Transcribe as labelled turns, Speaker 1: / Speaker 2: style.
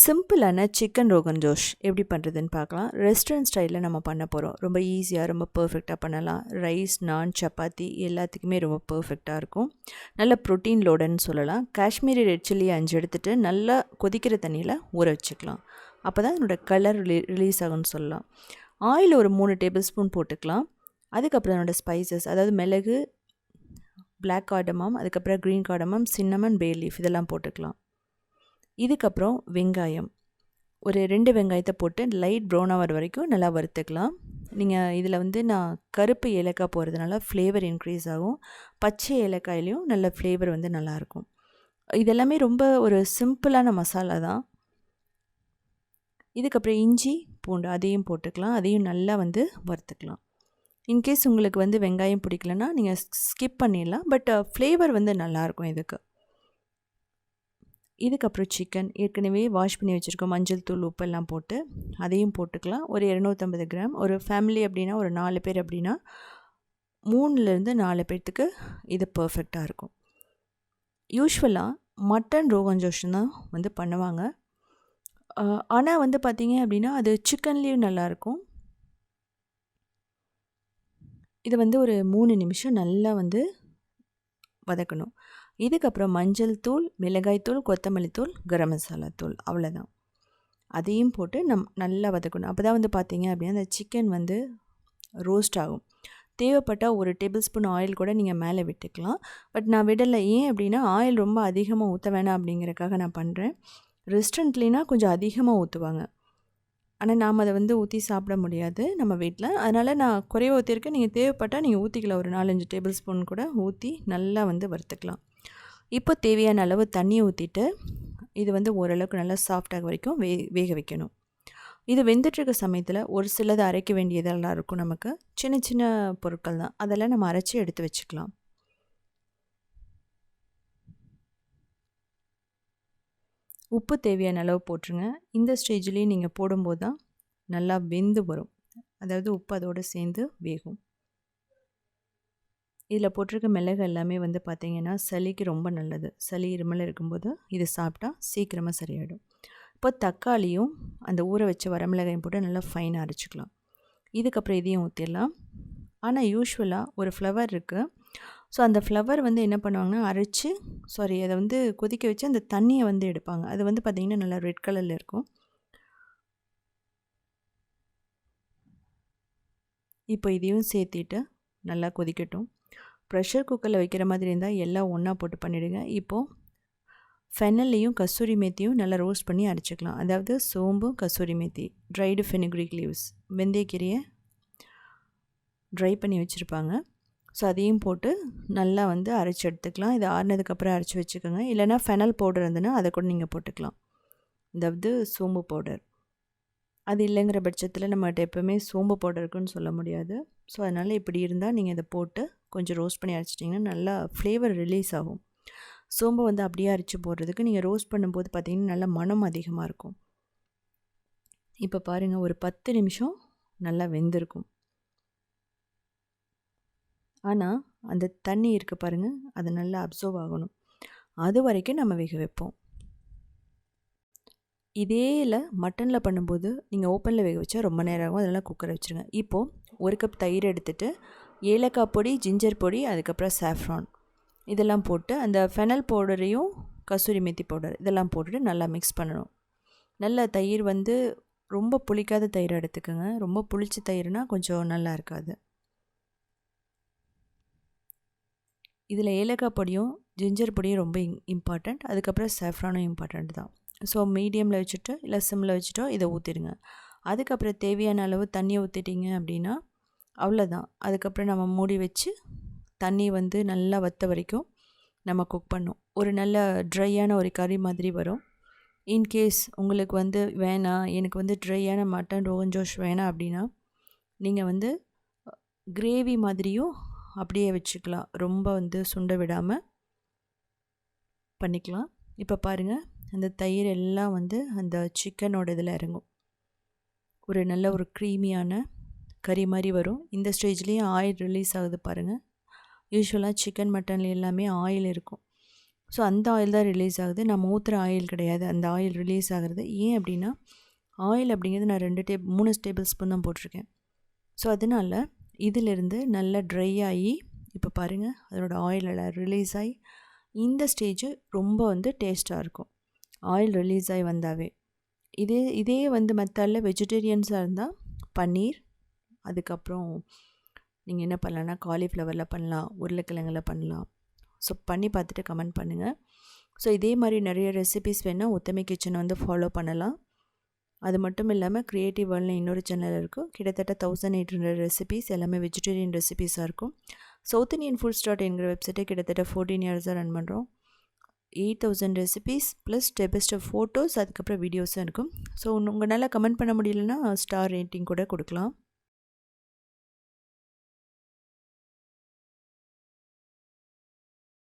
Speaker 1: சிம்பிளான சிக்கன் ரோகன் ஜோஷ் எப்படி பண்ணுறதுன்னு பார்க்கலாம். ரெஸ்டாரண்ட் ஸ்டைலில் நம்ம பண்ண போகிறோம் ரொம்ப ஈஸியாக ரொம்ப பர்ஃபெக்டாக பண்ணலாம். ரைஸ் நான் சப்பாத்தி எல்லாத்துக்குமே ரொம்ப பர்ஃபெக்டாக இருக்கும். நல்ல ப்ரோட்டீன் லோடுன்னு சொல்லலாம். காஷ்மீரி ரெட் சில்லி அஞ்சு எடுத்துகிட்டு நல்லா கொதிக்கிற தண்ணியில் ஊற வச்சுக்கலாம். அப்போ தான் என்னோடய கலர் ரிலீ ரிலீஸ் ஆகும்னு சொல்லலாம். ஆயில் ஒரு மூணு டேபிள் ஸ்பூன் போட்டுக்கலாம். அதுக்கப்புறம் என்னோடய ஸ்பைசஸ் அதாவது மிளகு பிளாக் கார்டமம் அதுக்கப்புறம் green cardamom cinnamon bay leaf இதெல்லாம் போட்டுக்கலாம். இதுக்கப்புறம் வெங்காயம். ஒரு ரெண்டு வெங்காயத்தை போட்டு லைட் ப்ரௌன் ஆகிற வரைக்கும் நல்லா வறுத்துக்கலாம். நீங்கள் இதில் வந்து நான் கருப்பு ஏலக்காய் போகிறதுனால ஃப்ளேவர் இன்க்ரீஸ் ஆகும். பச்சை ஏலக்காயிலையும் நல்ல ஃப்ளேவர் வந்து நல்லாயிருக்கும் இதெல்லாமே ரொம்ப ஒரு சிம்பிளான மசாலா தான். இதுக்கப்புறம் இஞ்சி பூண்டு அதையும் போட்டுக்கலாம். அதையும் நல்லா வந்து வறுத்துக்கலாம். இன்கேஸ் உங்களுக்கு வந்து வெங்காயம் பிடிக்கலன்னா நீங்கள் ஸ்கிப் பண்ணிடலாம். பட் ஃப்ளேவர் uh, வந்து நல்லாயிருக்கும் இதுக்கு. இதுக்கப்புறம் சிக்கன் ஏற்கனவே வாஷ் பண்ணி வச்சுருக்கோம். மஞ்சள் தூள் உப்பெல்லாம் போட்டு அதையும் போட்டுக்கலாம். ஒரு இரநூத்தம்பது கிராம் ஒரு ஃபேமிலி அப்படின்னா ஒரு நாலு பேர் அப்படின்னா மூணுலேருந்து நாலு பேர்த்துக்கு இது பர்ஃபெக்டாக இருக்கும். யூஸ்வலாக மட்டன் ரோகன் ஜோஷ் தான் வந்து பண்ணுவாங்க. ஆனால் வந்து பார்த்திங்க அப்படின்னா அது சிக்கன்லேயும் நல்லாயிருக்கும் இதை வந்து ஒரு மூணு நிமிஷம் நல்லா வந்து வதக்கணும். இதுக்கப்புறம் மஞ்சள் தூள் மிளகாய் தூள் கொத்தமல்லி தூள் கரம் மசாலா தூள். அவ்வளோதான் அதையும் போட்டு நம் நல்லா வதக்கணும். அப்போ தான் வந்து பார்த்திங்க அப்படின்னா அந்த சிக்கன் வந்து ரோஸ்ட் ஆகும். தேவைப்பட்டால் ஒரு டேபிள் ஸ்பூன் ஆயில் கூட நீங்கள் மேலே விட்டுக்கலாம். பட் நான் விடலை. ஏன் அப்படின்னா ஆயில் ரொம்ப அதிகமாக ஊற்ற வேணாம் அப்படிங்கிறக்காக நான் பண்ணுறேன் ரெஸ்டாரண்ட்லேனா கொஞ்சம் அதிகமாக ஊற்றுவாங்க ஆனால் நாம் அதை வந்து ஊற்றி சாப்பிட முடியாது நம்ம வீட்டில் அதனால் நான் குறைய ஊற்றிருக்கேன் நீங்கள் தேவைப்பட்டால் நீங்கள் ஊற்றிக்கலாம் ஒரு நாலஞ்சு டேபிள் ஸ்பூன் கூட ஊற்றி நல்லா வந்து வறுத்துக்கலாம். இப்போ தேவையான அளவு தண்ணியை ஊற்றிட்டு இது வந்து ஓரளவுக்கு நல்லா சாஃப்டாக வரைக்கும் வே வேக வைக்கணும். இது வெந்துட்டுருக்க சமயத்தில் ஒரு சிலது அரைக்க வேண்டியதெல்லாம் இருக்கும் நமக்கு. சின்ன சின்ன பொருட்கள் தான். அதெல்லாம் நம்ம அரைச்சி எடுத்து வச்சுக்கலாம். உப்பு தேவையான அளவு போட்டுருங்க. இந்த ஸ்டேஜ்லேயும் நீங்கள் போடும்போது தான் நல்லா வெந்து வரும். அதாவது உப்பு அதோடு சேர்ந்து வேகும். இதில் போட்டிருக்க மிளகு எல்லாமே வந்து பார்த்திங்கன்னா சளிக்கு ரொம்ப நல்லது. சளி இருமல் இருக்கும்போது இது சாப்பிட்டா சீக்கிரமாக சரியாயிடும். இப்போ தக்காளியும் அந்த ஊற வச்ச வரமிளகாயும் போட்டு நல்லா ஃபைனாக அரைச்சிக்கலாம். இதுக்கப்புறம் இதையும் ஊற்றிடலாம் ஆனால் யூஸ்வலாக ஒரு ஃப்ளவர் இருக்குது ஸோ அந்த ஃப்ளவர் வந்து என்ன பண்ணுவாங்கன்னா அரைச்சி சாரி அதை வந்து கொதிக்க வச்சு அந்த தண்ணியை வந்து எடுப்பாங்க. அது வந்து பார்த்திங்கன்னா நல்லா ரெட் கலரில் இருக்கும். இப்போ இதையும் சேர்த்திட்டு நல்லா கொதிக்கட்டும். ப்ரெஷர் குக்கரில் வைக்கிற மாதிரி இருந்தால் எல்லாம் ஒன்றா போட்டு பண்ணிவிடுங்க இப்போது ஃபெனல்லையும் கஸ்தூரி மேத்தியும் நல்லா ரோஸ்ட் பண்ணி அரைச்சிக்கலாம். அதாவது சோம்பும் kasthuri methi dried fenugreek leaves வெந்தயக்கீரையை dry பண்ணி வச்சுருப்பாங்க. ஸோ அதையும் போட்டு நல்லா வந்து அரைச்சி எடுத்துக்கலாம். இது ஆறினதுக்கப்புறம் அரைச்சி வச்சுக்கோங்க. இல்லைனா ஃபெனல் பவுடர் இருந்ததுன்னா அதை கூட நீங்கள் போட்டுக்கலாம். அதாவது சோம்பு பவுடர் அது இல்லைங்கிற பட்சத்தில் நம்மகிட்ட எப்போவுமே சோம்பு பவுடர் இருக்குன்னு சொல்ல முடியாது. ஸோ அதனால் இப்படி இருந்தால் நீங்கள் இதை போட்டு கொஞ்சம் ரோஸ்ட் பண்ணி அரைச்சிட்டிங்கன்னா நல்லா ஃப்ளேவர் ரிலீஸ் ஆகும். சோம்பை வந்து அப்படியே அரைச்சி போடுறதுக்கு நீங்கள் ரோஸ்ட் பண்ணும்போது பார்த்திங்கன்னா நல்லா மனம் அதிகமாக இருக்கும். இப்போ பாருங்கள் ஒரு பத்து நிமிஷம் நல்லா வெந்திருக்கும். ஆனால் அந்த தண்ணி இருக்குது பாருங்கள் அது நல்லா அப்சர்வ் ஆகணும். அது வரைக்கும் நம்ம வேக வைப்போம். இதேயில் மட்டனில் பண்ணும்போது நீங்கள் ஓப்பனில் வேக வச்சா ரொம்ப நேரம் ஆகும். அதனால் குக்கரை வச்சுருங்க. இப்போது ஒரு கப் தயிர் எடுத்துகிட்டு ஏலக்காய் பொடி ஜிஞ்சர் பொடி அதுக்கப்புறம் சாஃப்ரான் இதெல்லாம் போட்டு அந்த ஃபெனல் பவுடரையும் கசூரி மெத்தி பவுடர் இதெல்லாம் போட்டுட்டு நல்லா மிக்ஸ் பண்ணணும். நல்ல தயிர் வந்து ரொம்ப புளிக்காத தயிர் எடுத்துக்கோங்க. ரொம்ப புளிச்ச தயிர்னால் கொஞ்சம் நல்லா இருக்காது. இதில் ஏலக்காய் பொடியும் ஜிஞ்சர் பொடியும் ரொம்ப இம்பார்ட்டண்ட் அதுக்கப்புறம் சாஃப்ரானும் இம்பார்ட்டண்ட் தான். ஸோ மீடியமில் வச்சுட்டோ இல்லை சிம்மில் வச்சுட்டோ இதை ஊற்றிடுங்க அதுக்கப்புறம் தேவையான அளவு தண்ணியை ஊற்றிட்டிங்க அப்படின்னா அவ்வளோதான். அதுக்கப்புறம் நம்ம மூடி வச்சு தண்ணி வந்து நல்லா வற்ற வரைக்கும் நம்ம குக் பண்ணும். ஒரு நல்ல ட்ரையான ஒரு கறி மாதிரி வரும். இன்கேஸ் உங்களுக்கு வந்து வேணாம் எனக்கு வந்து ட்ரையான மட்டன் ரோகன் ஜோஷ் வேணாம் அப்படின்னா நீங்கள் வந்து கிரேவி மாதிரியும் அப்படியே வச்சுக்கலாம். ரொம்ப வந்து சுண்ட விடாமல் பண்ணிக்கலாம். இப்போ பாருங்கள் அந்த தயிர் எல்லாம் வந்து அந்த சிக்கனோட இதில் இறங்கும். ஒரு நல்ல ஒரு க்ரீமியான கறி மாதிரி வரும். இந்த ஸ்டேஜ்லேயும் ஆயில் ரிலீஸ் ஆகுது பாருங்கள் யூஸ்வலாக சிக்கன் மட்டன் எல்லாமே ஆயில் இருக்கும். ஸோ அந்த ஆயில் தான் ரிலீஸ் ஆகுது. நான் ஊற்றுற ஆயில் கிடையாது. அந்த ஆயில் ரிலீஸ் ஆகிறது. ஏன் அப்படின்னா ஆயில் அப்படிங்கிறது நான் ரெண்டு டேப் மூணு டேபிள் ஸ்பூன் தான் போட்டிருக்கேன். ஸோ அதனால் இதிலிருந்து நல்லா ட்ரை ஆகி இப்போ பாருங்கள் அதனோட ஆயில் எல்லாம் ரிலீஸ் ஆகி இந்த ஸ்டேஜு ரொம்ப வந்து டேஸ்ட்டாக இருக்கும். ஆயில் ரிலீஸ் ஆகி வந்தாவே. இதே இதே வந்து மற்றால வெஜிடேரியன்ஸாக இருந்தால் பன்னீர் அதுக்கப்புறம் நீங்கள் என்ன பண்ணலான்னா காலிஃப்ளவரில் பண்ணலாம் உருளைக்கிழங்கில் பண்ணலாம். ஸோ பண்ணி பார்த்துட்டு கமெண்ட் பண்ணுங்கள் ஸோ இதே மாதிரி நிறைய ரெசிபிஸ் வேணால் ஒத்தமை கிச்சனை வந்து ஃபாலோ பண்ணலாம். அது மட்டும் இல்லாமல் க்ரியேட்டிவ் வேர்ல்டில் இன்னொரு சேனல் இருக்கும். கிட்டத்தட்ட தௌசண்ட் எயிட் ஹண்ட்ரட் ரெசிபிஸ் எல்லாமே வெஜிடேரியன் ரெசிபிஸாக இருக்கும். சவுத் இண்டியன் ஃபுட்ஸ் டாட் என்கிற வெப்சைட்டை கிட்டத்தட்ட ஃபோர்டீன் இயர்ஸாக ரன் பண்ணுறோம் eight thousand recipes plus step by step photos அதுக்கப்புறம் வீடியோஸும் இருக்கும். ஸோ உங்களால் கமெண்ட் பண்ண முடியலன்னா ஸ்டார் ரேட்டிங் கூட கொடுக்கலாம்.